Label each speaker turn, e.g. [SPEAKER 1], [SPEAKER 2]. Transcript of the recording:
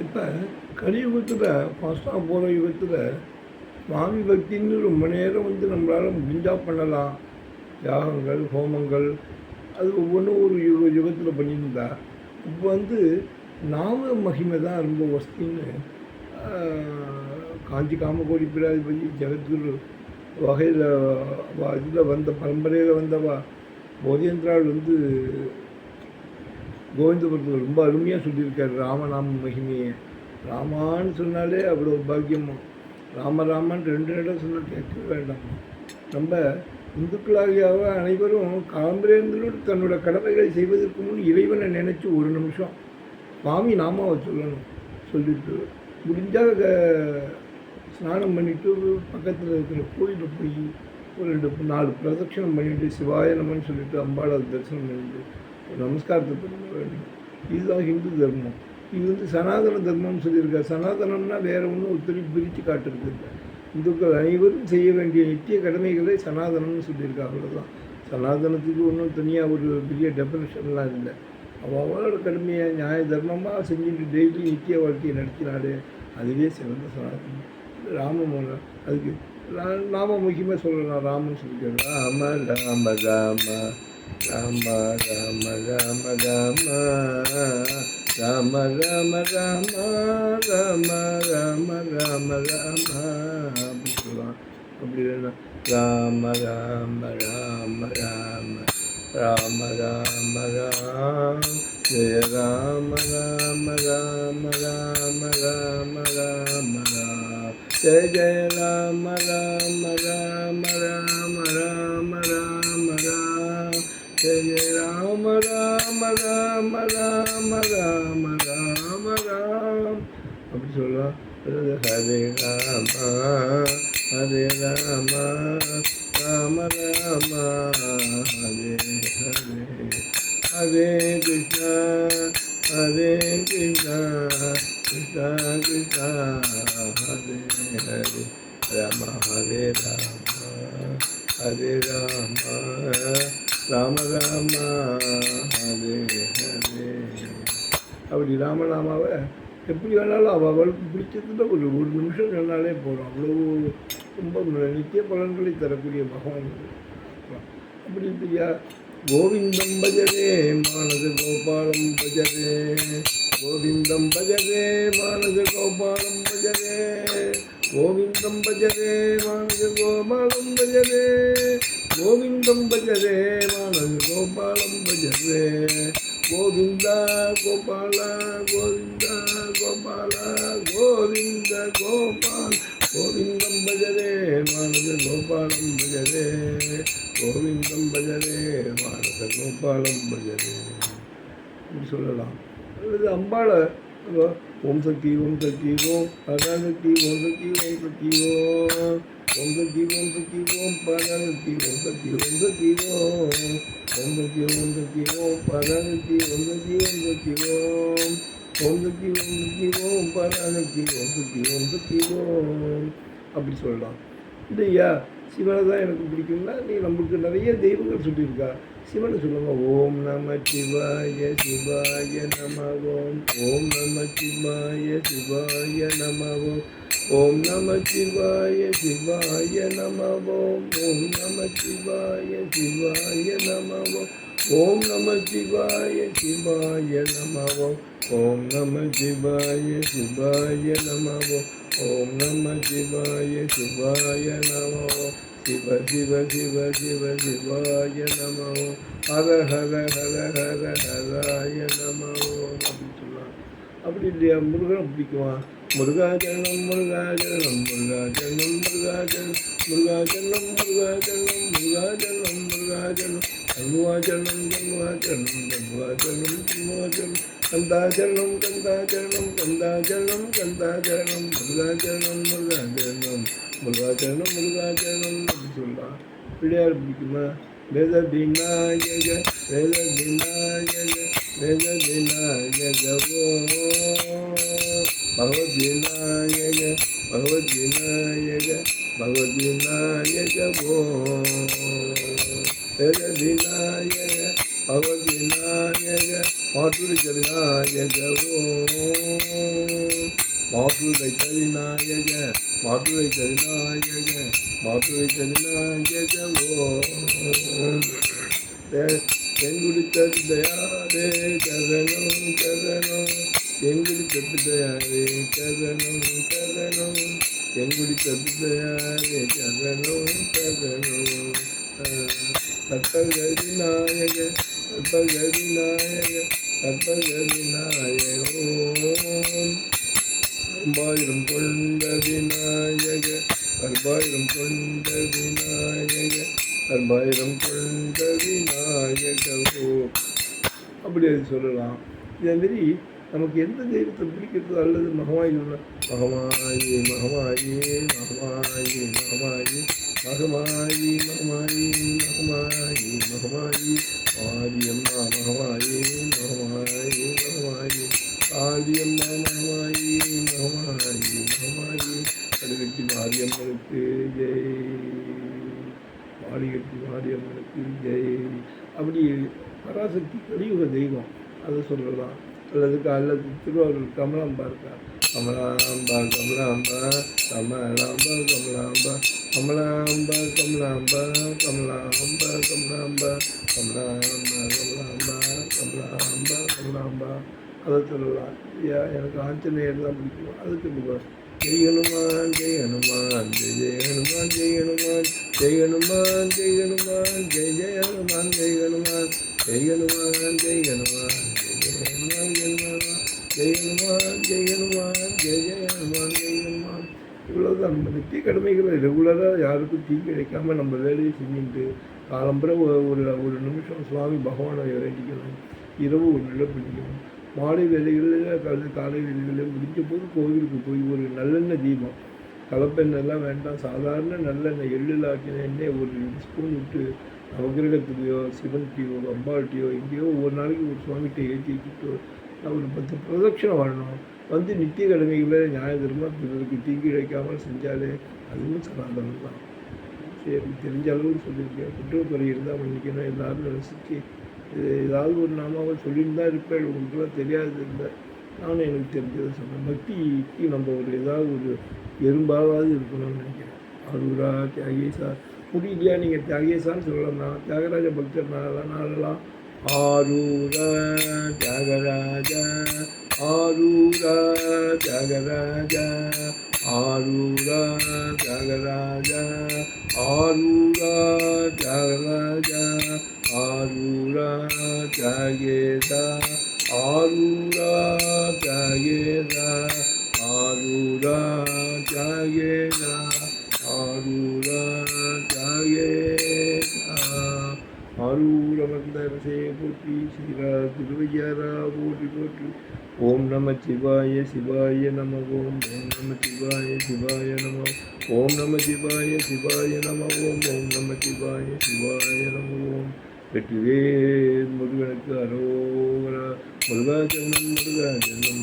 [SPEAKER 1] இப்போ கலியுகத்தில் ஃபாஸ்ட்டாக போகிற யுகத்தில் சுவாமி பக்தின்னு ரொம்ப நேரம் வந்து நம்மளால் முடிஞ்சால் பண்ணலாம். யாகங்கள் ஹோமங்கள் அது ஒவ்வொன்றும் ஒரு யுக யுகத்தில் பண்ணியிருந்தா. இப்போ வந்து நாம மகிமை தான் ரொம்ப வசதின்னு காஞ்சி காமகோடி பிராதிபதி ஜெகத்குரு வகையில் இதில் வந்த பரம்பரையில் வந்தவா போதேந்திராள் வந்து கோவிந்தபுரத்தில் ரொம்ப அருமையாக சொல்லியிருக்காரு. ராமநாம மகிமையை. ராமான்னு சொன்னாலே அவ்வளோ பாக்கியமா? ராமராமன் ரெண்டு இடம் சொன்னால் கேட்க வேண்டாம். நம்ம இந்துக்களாகியாவ அனைவரும் காலம்பரேந்திரோடு தன்னோட கடமைகளை செய்வதற்கு முன் இறைவனை நினச்சி ஒரு நிமிஷம் சுவாமி நாமாவை சொல்லணும் சொல்லிட்டு முடிஞ்சால் ஸ்நானம் பண்ணிவிட்டு பக்கத்தில் இருக்கிற கோயிலில் போய் ஒரு ரெண்டு நாலு பிரதட்சணம் பண்ணிவிட்டு சிவாய நமன்னு சொல்லிவிட்டு அம்பாளை தரிசனம் பண்ணிட்டு நமஸ்காரத்தை பண்ண வேண்டும். இதுதான் ஹிந்து தர்மம். இது வந்து சனாதன தர்மம்னு சொல்லியிருக்காரு. சனாதனம்னா வேறு ஒன்றும் ஒருத்தரி பிரித்து காட்டுறது இல்லை. இந்துக்கள் அனைவரும் செய்ய வேண்டிய நித்திய கடமைகளை சனாதனம்னு சொல்லியிருக்காங்க அவ்வளோதான் சனாதனத்துக்கு ஒன்றும் தனியாக ஒரு பெரிய டெஃபினேஷன்லாம் இல்லை. அவள் அவளோட நியாய தர்மமாக செஞ்சுட்டு டெய்லி நித்திய வாழ்க்கையை நடத்தினாலே அதுவே சிறந்த சனாதனம். ராமமோகன் அதுக்கு நாம முக்கியமாக சொல்லலாம். ராமன் சொல்லிக்கிறேன் ராம ராம ராம. ராம ராம ராம ராம ராம ராம ராம ராம ராம ராம ராம அப்படி சொல்லலாம் அப்படி இல்லைன்னா ராம ராம ராம ராம ராம ராம ராம ஜெய ராம ராம ராம ராம ராம ராம ராம ஜெய ஜெய ராம ராம ராம ராம हरे राम हरे राम राम राम, हरे हरे हरे कृष्ण हरे कृष्ण कृष्ण कृष्ण हरे हरे, राम हरे राम हरे राम राम राम, हरे हरे। अब राम राम आवे எப்படி வேணாலும் அவள் அவளுக்கு பிடிச்சதுல ஒரு ஒரு நிமிஷம் சொன்னாலே போதும். அவ்வளோ ரொம்ப நித்திய பலன்களை தரக்கூடிய பகவான் அப்படி இல்லையா கோவிந்தம் பஜரே மானது கோபாலம் பஜரே கோவிந்தம் பஜரே மானது கோபாலம் பஜரே கோவிந்தம் பஜரே மானது கோபாலம் பஜரே கோவிந்தம் பஜரே மானது கோபாலம் பஜரே கோவிந்தா கோபாலா கோவிந்தா. கோபால கோவிந்த கோபால் கோவிந்தம் பஜரே மானத கோபாலம் பஜரே கோவிந்தம் பஜரே மானத கோபாலம் பஜரே இப்படி சொல்லலாம் அல்லது அம்பாளை ஓம் சக்தி ஓம் சக்தி ஓம் பராசக்தி ஓம் சக்தி ஓம் சக்தி ஓம் ஓம் சக்தி ஓம் சக்தி ஓம் பராசக்தி ஓம் சக்தி ஓம் சக்தி ஓம் ஓம் சக்தி ஓம் சக்தி ஓம் பராசக்தி ஓம் சக்தி ஓம் சக்தி ஓம் ஒன்றுக்கு சக்தி ஓம் சக்தி ஓம் பராசக்தி ஓம் அப்படி சொல்லலாம் இல்லையா சிவனை தான் எனக்கு பிடிக்கும்னா நீ நம்மளுக்கு நிறைய தெய்வங்கள் சொல்லியிருக்கா சிவனை சொல்லுங்க ஓம் நம சிவாய சிவாய நம ஓம் ஓம் நம சிவாய சிவாய நம ஓம் ஓம் நம சிவாய சிவாய நம ஓம் ஓம் நம சிவாய சிவாய நம ஓம் ओम नमः शिवाय शिवाय नमः ओम नमः शिवाय शिवाय नमः ओम नमः शिवाय शिवाय नमः शिव शिव शिव शिव शिवाय नमः हर हर हर हर हराय नमः। अब இல்லையா முருகனை பிடிக்குவான் சிவ சிவ சிவ சிவ சிவாய நம ஓம் ஹர ஹர ஹர ஹர ஹராய நம ஓம் அப்படின்னு சொல்லலாம் அப்படி இல்லையா முருகனை பிடிக்குமா முருகாச்சரணம் முருகாச்சரணம் முருகாச்சரணம் முருகாச்சரணம் முருகாச்சரணம் முருகாச்சரணம் முருகாச்சரணம் முருகாச்சரணம் தன்வாச்சரணம் தன்வாச்சரணம் தன்வாச்சரணம் தன்வாச்சரணம் கந்தாச்சரணம் கந்தாச்சரணம் கந்தாச்சரணம் கந்தாச்சரணம் முருகாச்சரணம் முருகாச்சரணம் முருகாச்சரணம் முருகாச்சரணம் அப்படி சொல்லலாம் பிள்ளையார் பிடிக்குமா வேத விநாயக வேத விநாயக வேத விநாயக भगवद्विनायक भगवद्विनायक भगवद्विनायक भो जगदिनायक भगवद्विनायक மாற்றுரை கருநாயகவோ மாற்றுரை கருநாயக மாற்றுரை கருநாயக மாற்றுரை கருநாயகவோ தென் குடித்தயா ரே கரணம் கரணம் எங்குடி தப்பு தயாரே கதனும் கதனும் எங்குடி தப்பு தயாரே கதனும் கதனும் கற்பகரி நாயக கற்பகரி நாயக கற்பகரி நாயகோம். பர்பாயிரம் கொண்ட விநாயக பர்பாயிரம் கொண்ட விநாயக பர்பாயிரம் கொண்ட விநாயகோ அப்படி அது சொல்லலாம் இதேமாரி நமக்கு எந்த தெய்வத்தை பிடிக்கிறது அல்லது மகமாயி சொல்ல மகமாயி மகமாயி மகமாயி மகமாயி மகமாயி மகமாயி மகமாயி மகமாயி. ஆரியம்மா மகமாயி மகமாயி மகமாயி. ஆரியம்மா மகமாயி மகமாயி மகமாயி. கடுகட்டி மாரியம்மனுக்கு ஜெய். மாடிகட்டி மாரியம்மனுக்கு ஜெய். அப்படி பராசக்தி கலியுக தெய்வம் அதை சொல்லலாம் அல்லது அல்லது திருவாரூர் கமலாம்பா இருக்கா கமலாம்பா கமலாம்பா கமலாம்பா கமலாம்பா கமலாம்பா கமலாம்பா கமலாம்பா கமலாம்பா கமலாம்பா கமலாம்பா கமலாம்பா கமலாம்பா அதை சொல்லலாம் எனக்கு ஆஞ்சநேயர் தான் பிடிக்கும் அது சொல்லுவார் ஜெய் ஹனுமான் ஜெய் ஹனுமான் ஜெய் ஜெய் ஹனுமான் ஜெய் ஹனுமான் ஜெய் ஹனுமான் ஜெய் ஹனுமான் ஜெய் ஜெய ஹனுமான் ஜெய் ஹனுமான் ஜெய் ஹனுமான் ஜெய் ஹனுமான் ஜெய் ஹனுமான் ஜெய ஹனுமான் ஜெய் ஜெய் ஹனுமான் ஹனுமான் இவ்வளோதான் நம்ம நித்திய கடமைகளை ரெகுலராக யாருக்கும் தீ கிடைக்காம நம்ம வேலையை செஞ்சுட்டு காலம்புற ஒரு ஒரு ஒரு நிமிஷம் சுவாமி பகவானை வேண்டிக்கணும் இரவு ஒரு நிலை பிடிக்கணும் மாலை வேலைகளில் கலந்து காலை வேலைகளில் முடிஞ்ச போது கோவிலுக்கு போய் ஒரு நல்லெண்ணெய் தீபம் கலப்பெண்ணெல்லாம் வேண்டாம் சாதாரண நல்லெண்ணெய் எள்ளில் ஆக்கின எண்ணெய் ஒரு ஸ்பூன் விட்டு நவகிரகத்துலையோ அம்பாள் டீயோ எங்கேயோ ஒரு நாளைக்கு ஒரு சுவாமிகிட்ட ஏற்றி வச்சுட்டு ஒரு பத்து பிரதட்சணம் வரணும். வந்து நித்திய கடமைகளை நியாய தர்மம் பிறருக்கு தீங்கு இழைக்காமல் செஞ்சாலே அதுவும் சனாதனம் தான் சரி தெரிஞ்ச அளவுக்கு சொல்லியிருக்கேன். குற்றத்துறை இருந்தால் பண்ணிக்கணும் எல்லாரும் ரசித்து இது ஏதாவது ஒரு நாமாவை சொல்லிட்டு தான் இருப்பேன். உங்களுக்குலாம் தெரியாது இருந்தேன் நானும் எனக்கு தெரிஞ்சதை சொன்னேன் பக்திக்கு நம்ம ஒரு ஏதாவது ஒரு எறும்பாவது இருக்கணும்னு நினைக்கிறேன். அருரா தியாகேசா. முடியலையா? நீங்கள் தியாகேசான்னு சொல்லலாம். தியாகராஜ பக்தர். நாளெல்லாம் நாளெல்லாம் आरूर जगराज आरूर जगराज आरूर जगराज आरूर जगराज आरूर जगेदा आरूर जगेदा आरूर जगेदा आरूर போற்றி ஸ்ரீரா திருவையாரா போற்றி போற்றி ஓம் நம சிவாய சிவாய நம ஓம் ஓம் நம சிவாய சிவாய நம ஓம் நம சிவாய சிவாய நம ஓம் ஓம் நம சிவாய சிவாய நம ஓம். வெற்றிவேல் முருகனுக்கு அரோகரா. முருகாச்சரணம் முருகாச்சரணம்